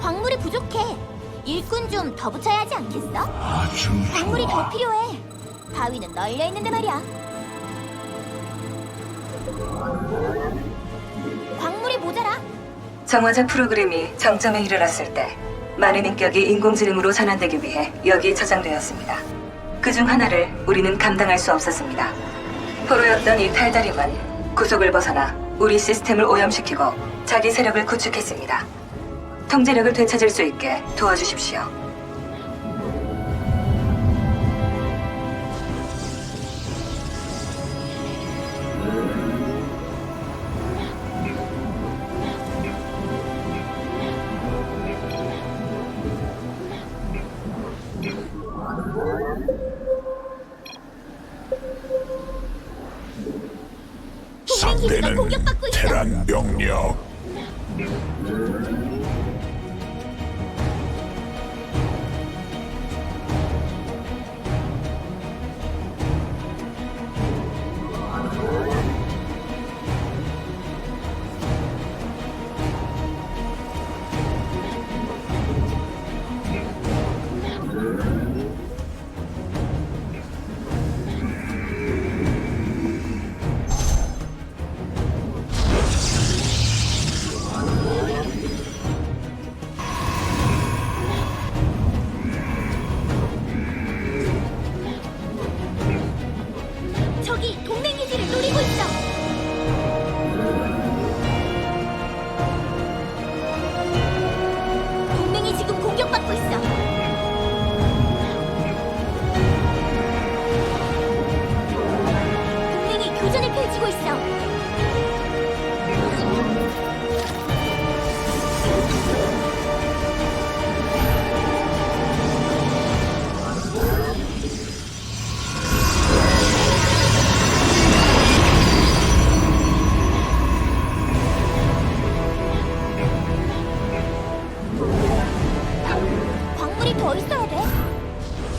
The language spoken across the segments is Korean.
광물이 부족해. 일꾼 좀 더 붙여야 하지 않겠어? 아주 광물이 좋아. 더 필요해. 바위는 널려 있는데 말이야. 광물이 모자라. 정화자 프로그램이 정점에 이르렀을 때 많은 인격이 인공지능으로 전환되기 위해 여기에 저장되었습니다. 그 중 하나를 우리는 감당할 수 없었습니다. 포로였던 이 탈다림은 구속을 벗어나 우리 시스템을 오염시키고 자기 세력을 구축했습니다. 통제력을 되찾을 수 있게 도와주십시오. 동 있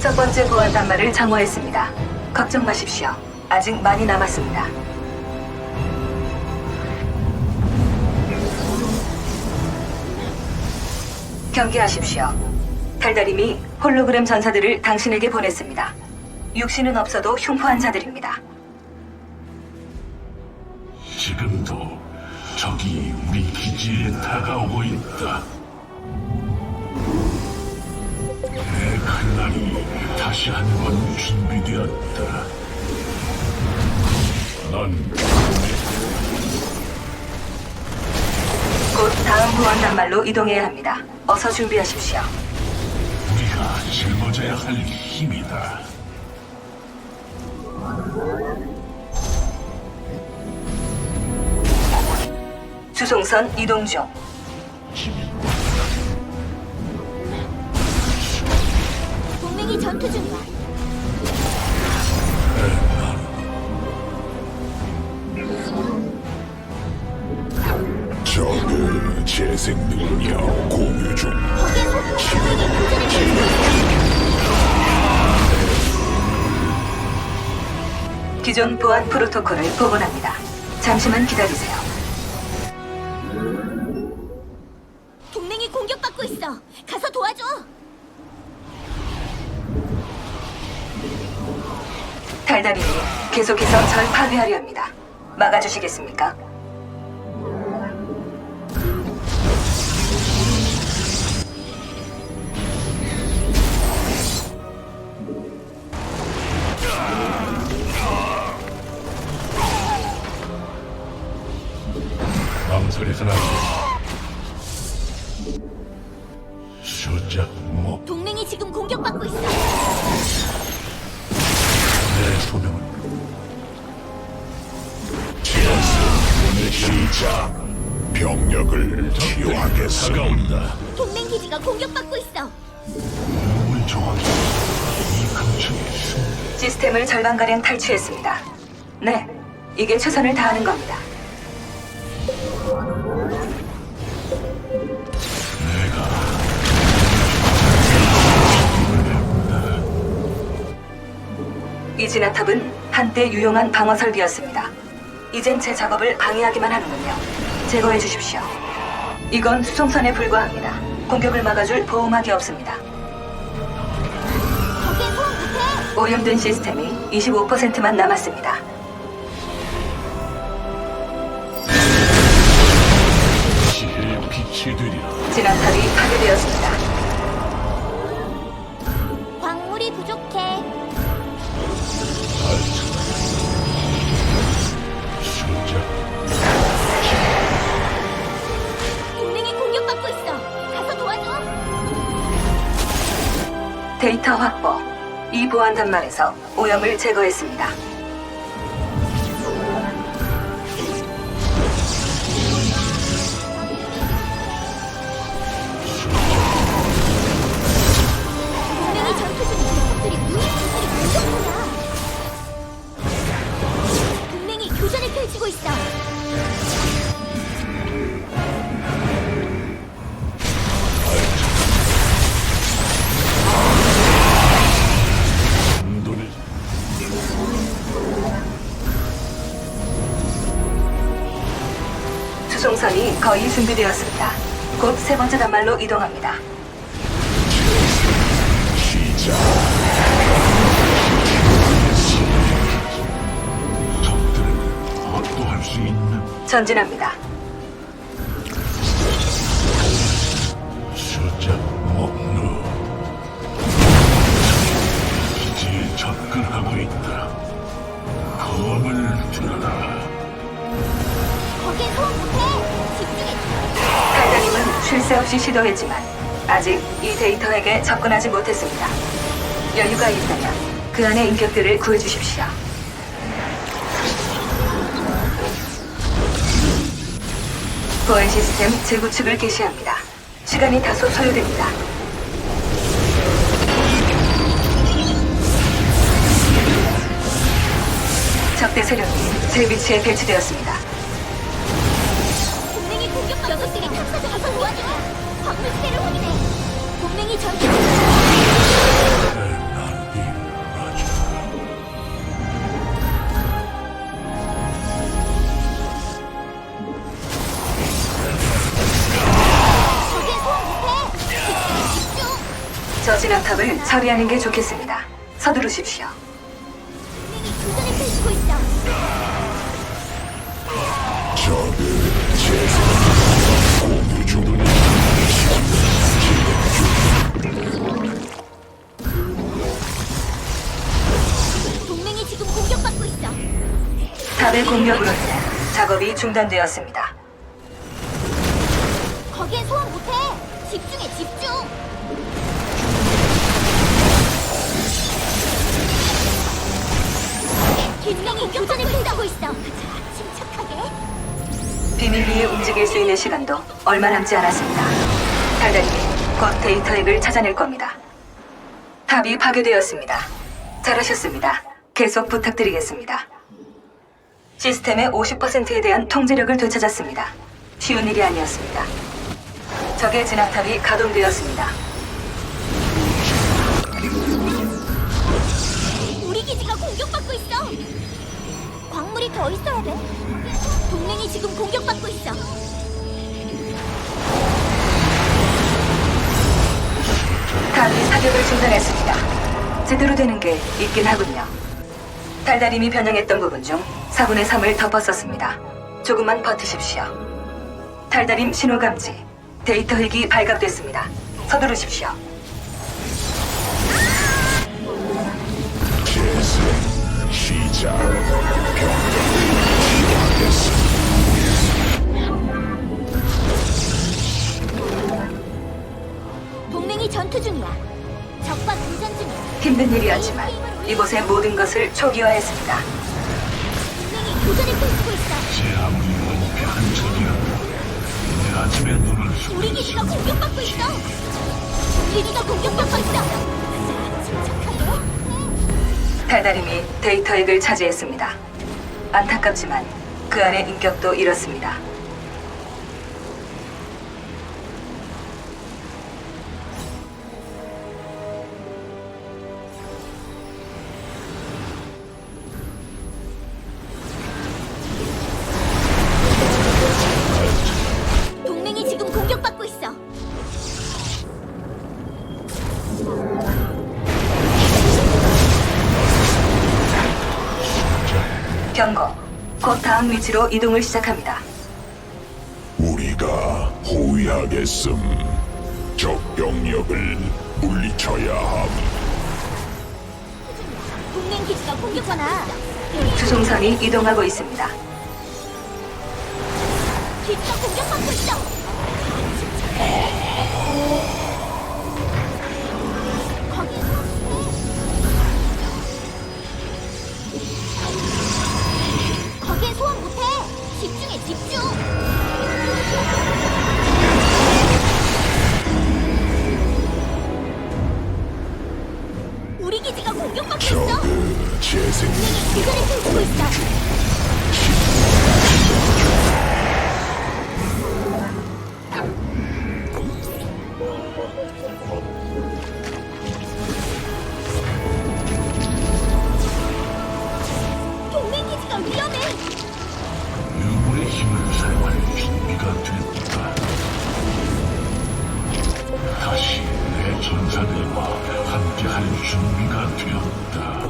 첫 번째 보안 단말을 정화했습니다. 걱정 마십시오. 아직 많이 남았습니다. 경계하십시오. 달달임이 홀로그램 전사들을 당신에게 보냈습니다. 육신은 없어도 흉포한 자들입니다. 지금도 적이 우리 기지에 다가오고 있다. 다시 한 번 준비되었다. 넌곧 다음 보안 단말로 이동해야 합니다. 어서 준비하십시오. 우리가 짊어져야 할 힘이다. 주송선 이동 중. 전투 중이야. 적의 재생 능력 공유 중. 기존 보안 프로토콜을 복원합니다. 잠시만 기다리세요. 계속해서 절 파괴하려 합니다. 막아주시겠습니까? 망설여서는 치유하겠습니다 동맹 기지가 공격받고 있어. 물 조각이 이숨 시스템을 절반가량 탈취했습니다. 네, 이게 최선을 다하는 겁니다. 이 진화탑은 한때 유용한 방어 설비였습니다. 이젠 제 작업을 방해하기만 하는군요. 제거해 주십시오. 이건 수송선에 불과합니다. 공격을 막아줄 보호막이 없습니다. 오염된 시스템이 25%만 남았습니다. 빛이 되리라. 진압탑이 파괴되었습니다. 보안 단말에서 오염을 제거했습니다. 준비되었습니다. 곧 세 번째 단말로 이동합니다. 시작. 적들을 압도할 수 있는 전진합니다. 숫자 목루 기지에 접근하고 있다. 검을 들어라. 거기엔 소환 못해. 쉴 새 없이 시도했지만 아직 이 데이터에게 접근하지 못했습니다. 여유가 있다면 그 안의 인격들을 구해주십시오. 보안 시스템 재구축을 개시합니다. 시간이 다소 소요됩니다. 적대 세력이 제 위치에 배치되었습니다. 진압탑을 처리하는 게 좋겠습니다. 서두르십시오. 동맹이 교전을 펼치고 있어. 동맹이 지금 공격받고 있어. 탑의 공격으로 인해 작업이 중단되었습니다. 수 있는 시간도 얼마 남지 않았습니다. 달달님이 곧 데이터 핵을 찾아낼 겁니다. 탑이 파괴되었습니다. 잘하셨습니다. 계속 부탁드리겠습니다. 시스템의 50%에 대한 통제력을 되찾았습니다. 쉬운 일이 아니었습니다. 적의 진압탑이 가동되었습니다. 우리 기지가 공격받고 있어. 광물이 더 있어야 돼. 동맹이 지금 공격받고 있어. 탑이 사격을 중단했습니다. 제대로 되는 게 있긴 하군요. 달달임이 변형했던 부분 중 4분의 3을 덮었었습니다. 조금만 버티십시오. 달달임 신호 감지. 데이터 핵이 발각됐습니다. 서두르십시오. 시작. 동맹이 전투 중이야. 적과 교전 중이야. 힘든 일이었지만 이곳의 모든 것을 초기화했습니다. 동맹이 교전을 펼치고 있어. 제 아무리 은폐한 적이라도 내 아침에 눈을 우리. 기지가 공격받고 있어. 기지가 공격받고 있어. 자, 침착하게. 달달임이 데이터 핵을 차지했습니다. 안타깝지만 그 안의 인격도 잃었습니다. 왕위치로 이동을 시작합니다. 우리가 호위하겠음. 적 병력을 물리쳐야 함. 동맹 기지가 공격하나. 수송선이 이동하고 있습니다. 기지가 공격받고 있어. 준비가 되었다.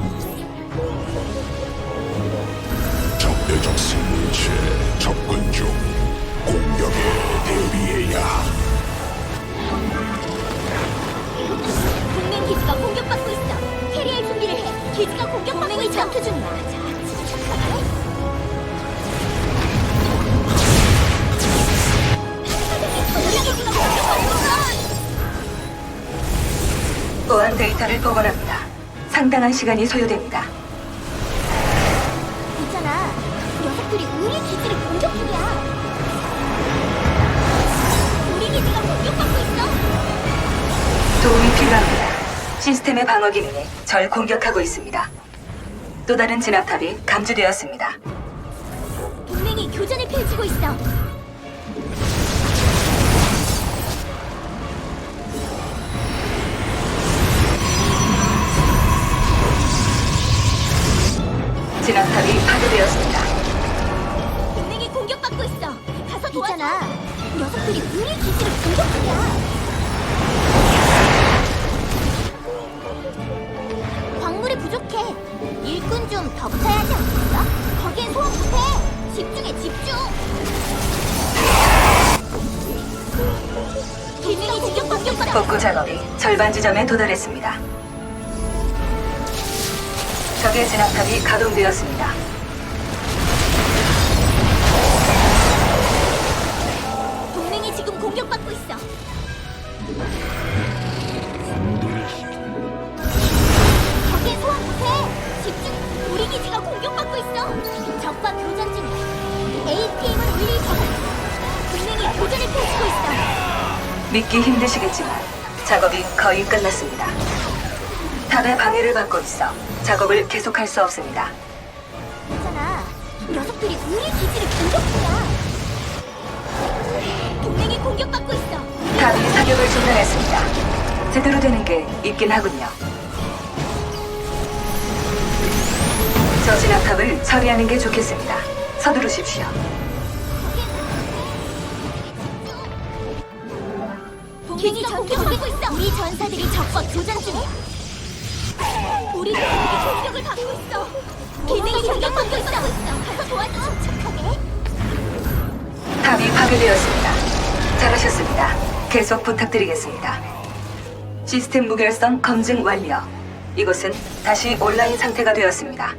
적대적 생물체 접근 보안 데이터를 복원합니다. 상당한 시간이 소요됩니다. 있잖아. 녀석들이 우리 기지를 공격 중이야. 우리 기지가 공격받고 있어. 도움이 필요합니다. 시스템의 방어 기능이 절 공격하고 있습니다. 또 다른 진압탑이 감지되었습니다. 동맹이 교전을 펼치고 있어. 진압탑이 파괴되었습니다. 동맹이 공격받고 있어. 가서 도와줘. 있잖아. 녀석들이 우리 기지를 공격 중이야. 광물이 부족해. 일꾼 좀더 붙여야 하지 않겠어? 거기엔 소환 못해. 집중해, 집중. 동맹이 공격받고 있어. 복구 작업이 절반 지점에 도달했습니다. 적의 진압탑이 가동되었습니다. 동맹이 지금 공격받고 있어. 거기에 소환 못해. 집중. 우리 기지가 공격받고 있어. 적과 교전 중이야. APM을 올릴 거야. 동맹이 교전을 펼치고 있어. 믿기 힘드시겠지만 작업이 거의 끝났습니다. 탑의 방해를 받고 있어 작업을 계속할 수 없습니다. 있잖아. 녀석들이 우리 기지를 공격 중이야. 동맹이 공격받고 있어. 탑이 사격을 중단했습니다. 제대로 되는 게 있긴 하군요. 저 진압탑을 처리하는 게 좋겠습니다. 서두르십시오. 동맹이 공격받고 있어. 우리 전사들이 적과 교전 중이야. 우리 공격을 받고 있어. 동맹이 공격받고 있어. 가서 도와줘. 착하게. 탑이 파괴되었습니다. 잘하셨습니다. 계속 부탁드리겠습니다. 시스템 무결성 검증 완료. 이곳은 다시 온라인 상태가 되었습니다.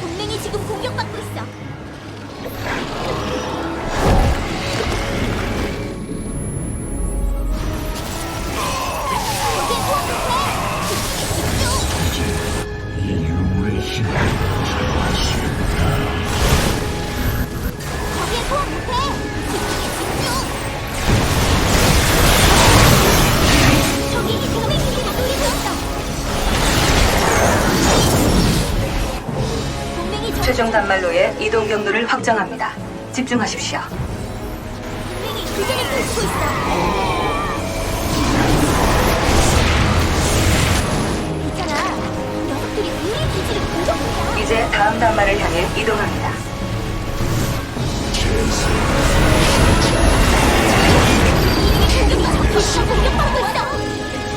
동맹이 지금 공격받고 있어. 최종 단말로의 이동 경로를 확정합니다. 집중하십시오. 이제 다음 단말을 향해 이동합니다.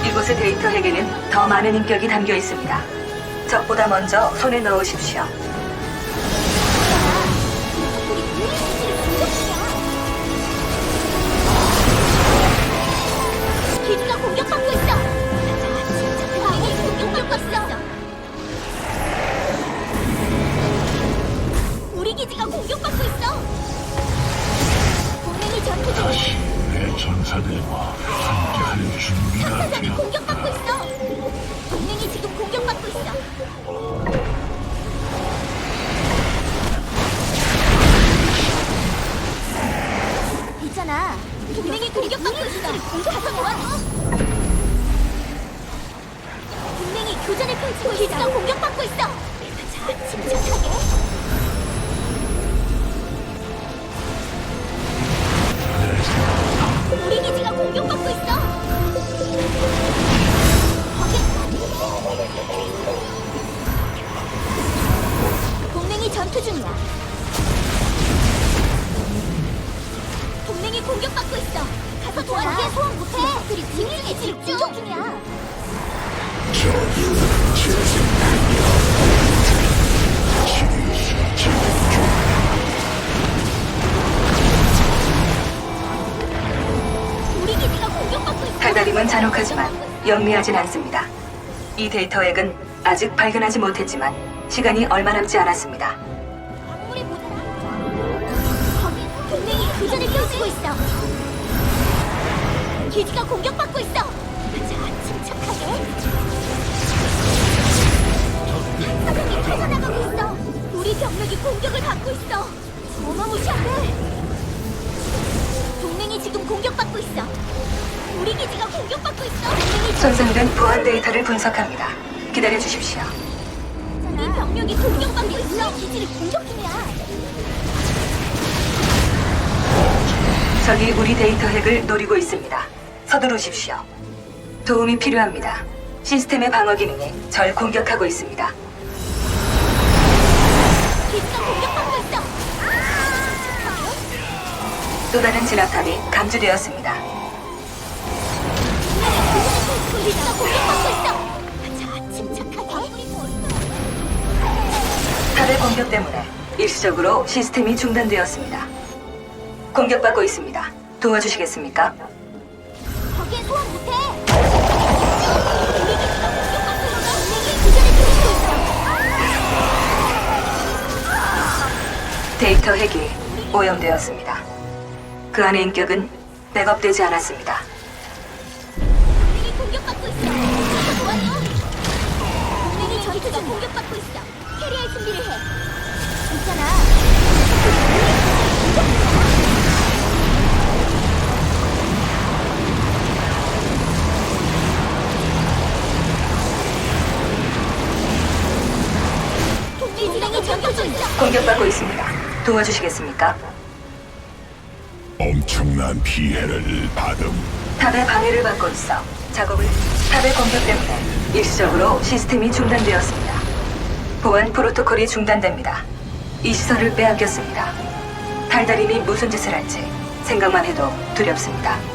이곳의 데이터 핵에는 더 많은 인격이 담겨 있습니다. 적보다 먼저 손에 넣으십시오. 달달임은 잔혹하지만 영리하진 않습니다. 이 데이터 핵은 아직 발견하지 못했지만 시간이 얼마 남지 않았습니다. 광물이 모자라. 거기 동맹이 교전을 펼치고 있어. 기지가 공격받고 있어. 자, 침착하게. 사장이 터져나가고 있어. 우리 병력이 공격을 받고 있어. 어마무시한데. 동맹이 지금 공격받고 있어. 우리 기지가 공격받고 있어. 손상된 보안 데이터를 분석합니다. 기다려 주십시오. 우리 병력이 공격받고 있어. 기지를 공격 중이야. 적이 우리 데이터 핵을 노리고 있습니다. 서두르십시오. 도움이 필요합니다. 시스템의 방어 기능이 절 공격하고 있습니다. 기지가 공격받고 있어. 또 다른 진압탑이 감지되었습니다. 탑의 공격 때문에 일시적으로 시스템이 중단되었습니다. 공격받고 있습니다. 도와주시겠습니까? 거기에 소환 못해. 데이터 핵이 오염되었습니다. 그 안의 인격은 백업되지 않았습니다. 준비를 해. 있잖아. 동맹이 전투 중 있어. 공격받고 있습니다. 도와주시겠습니까? 엄청난 피해를 받음 탑의 방해를 받고 있어 작업을 탑의 공격 때문에 일시적으로 시스템이 중단되었습니다. 보안 프로토콜이 중단됩니다. 이 시설을 빼앗겼습니다. 달달임이 무슨 짓을 할지 생각만 해도 두렵습니다.